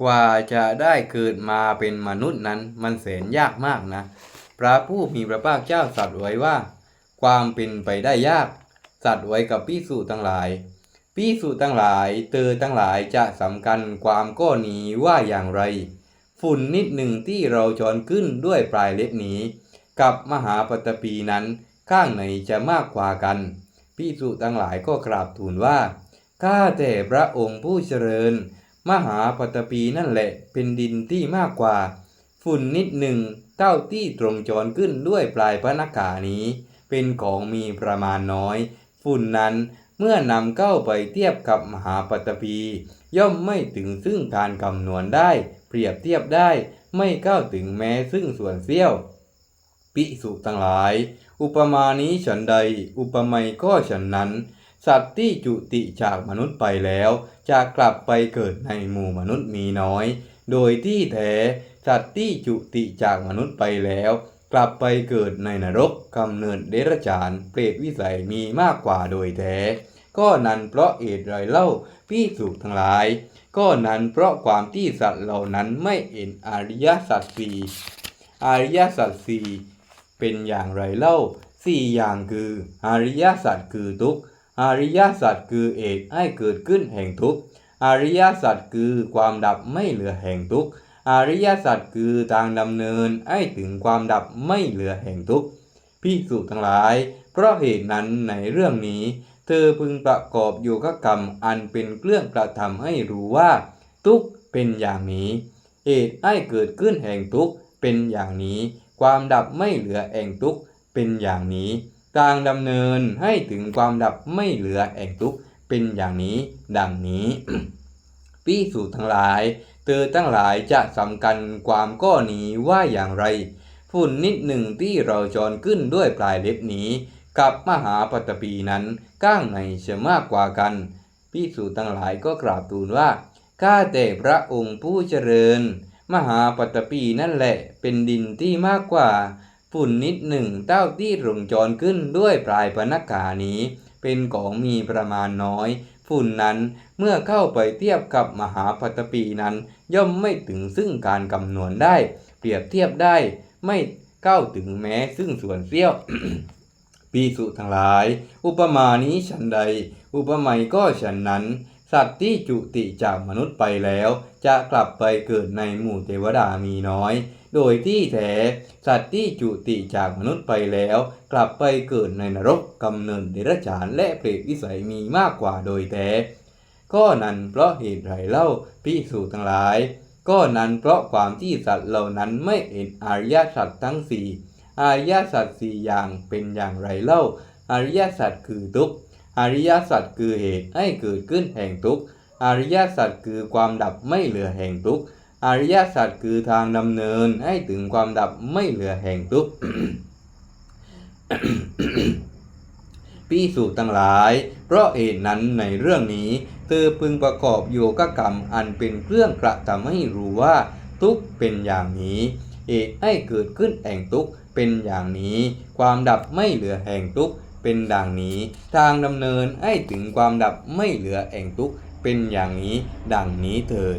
กว่าจะได้เกิดมาเป็นมนุษย์นั้นมันแสนยากมากนะ พระผู้มีพระภาคเจ้าสัตรัสไว้ว่า ความเป็นไปได้ยาก สัตรัสไว้กับพิสูจทั้งหลายพิสูจทั้งหลายเตอทั้งหลายจะสำคัญความก้อนี้ว่าอย่างไร ฝุ่นนิดหนึ่งที่เราจอนขึ้นด้วยปลายเล็บนี้ กับมหาปตปีนั้นข้างไหนจะมากกว่ากันพิสุทั้งหลายก็กราบทูลว่าข้าแต่พระองค์ผู้เจริญ มหาปตปีนั่นแหละ เป็นดินที่มากกว่า ฝุ่นนิดหนึ่งเท่าที่ตรงจรขึ้นด้วยปลายพระนักขานี้ เป็นของมีประมาณน้อย ฝุ่นนั้นเมื่อนำเข้าไปเทียบกับมหาปตปีย่อมไม่ถึงซึ่งการคำนวณได้ เปรียบเทียบได้ ไม่เข้าถึงแม้ซึ่งส่วนเสี้ยว ปิสุทั้งหลาย อุปมานี้ฉันใด อุปไมยก็ฉันนั้น สัตว์ที่จุติจากมนุษย์ไปแล้วจะกลับไปเกิดในหมู่มนุษย์มีน้อย โดยที่แท้สัตว์ที่จุติจากมนุษย์ไปแล้ว กลับไปเกิดในนรกกำเนิดเดรัจฉานเปรตวิสัยมีมากกว่าโดยแท้ก็นั้นเพราะเหตุไรเล่าพี่สุทั้งหลาย ก็นั้นเพราะความที่สัตว์เหล่านั้นไม่เห็นอริยสัจสี่อริยสัจสี่เป็นอย่างไรเล่าสี่อย่างคือ อริยสัจคือทุกข์ อริยสัจคือเอกให้เกิดขึ้นแห่งทุกข์อริยสัจคือความดับไม่เหลือแห่งทุกข์อริยสัจคือทางดำเนินให้ถึงความดับไม่เหลือแห่งทุกข์พิสุทั้งหลาย เพราะเหตุนั้นในเรื่องนี้ เธอพึงประกอบโยกกรรมอันเป็นเครื่องกระทำให้รู้ว่า ทุกข์เป็นอย่างนี้เหตุให้เกิดขึ้นแห่งทุกข์เป็นอย่างนี้ ความดับไม่เหลือแห่งทุกข์เป็นอย่างนี้ ทางดำเนินให้ถึงความดับไม่เหลือแห่งทุกข์เป็นอย่างนี้ดังนี้พิสูจทั้งหลาย เธอทั้งหลายจะสำคัญความก้อนี้ว่าอย่างไรฝุ่นนิดหนึ่งที่เราจรขึ้นด้วยปลายเล็บนี้ กับมหาปตปีนั้นก้างไหนจะมากกว่ากันพิสูจทั้งหลายก็กราบทูลว่าข้าแต่พระองค์ผู้เจริญ มหาปตปีนั่นแหละเป็นดินที่มากกว่า ฝุ่นนิดหนึ่งเต้าที่ลงจรขึ้นด้วยปลายพนักกานี้ เป็นของมีประมาณน้อย ฝุ่นนั้นเมื่อเข้าไปเทียบกับมหาปตปีนั้น ย่อมไม่ถึงซึ่งการคำนวณได้ เปรียบเทียบได้ไม่เข้าถึงแม้ซึ่งส่วนเสี้ยวปีสุทั้งหลาย อุปมานี้ฉันใด อุปไมยก็ฉันนั้น สัตว์ที่จุติจากมนุษย์ไปแล้ว จะกลับไปเกิดในหมู่เทวดามีน้อย โดยที่แท้สัตว์ที่จุติจากมนุษย์ไปแล้ว กลับไปเกิดในนรกกำเนิดเดรัจฉานและเปรตวิสัยมีมากกว่าโดยแท้ก็นั้นเพราะเหตุไรเล่าพิสูจน์ทั้งหลาย ก็นั้นเพราะความที่สัตว์เหล่านั้นไม่เห็นอริยสัจทั้งสี่อริยสัจสี่อย่างเป็นอย่างไรเล่า อริยสัจคือทุกข์อริยสัจคือเหตุให้เกิดขึ้นแห่งทุกข์อริยสัจคือความดับไม่เหลือแห่งทุกข์ อริยสัจคือทางดำเนินให้ถึงความดับไม่เหลือแห่งทุกข์พิสูจน์ทั้งหลาย เพราะเหตุนั้นในเรื่องนี้ เธอพึงประกอบโยกกรรมอันเป็นเครื่องกระทำให้รู้ว่า ทุกข์เป็นอย่างนี้เหตุให้เกิดขึ้นแห่งทุกข์เป็นอย่างนี้ ความดับไม่เหลือแห่งทุกข์เป็นดังนี้ ทางดำเนินให้ถึงความดับไม่เหลือแห่งทุกข์เป็นอย่างนี้ ดังนี้เถิด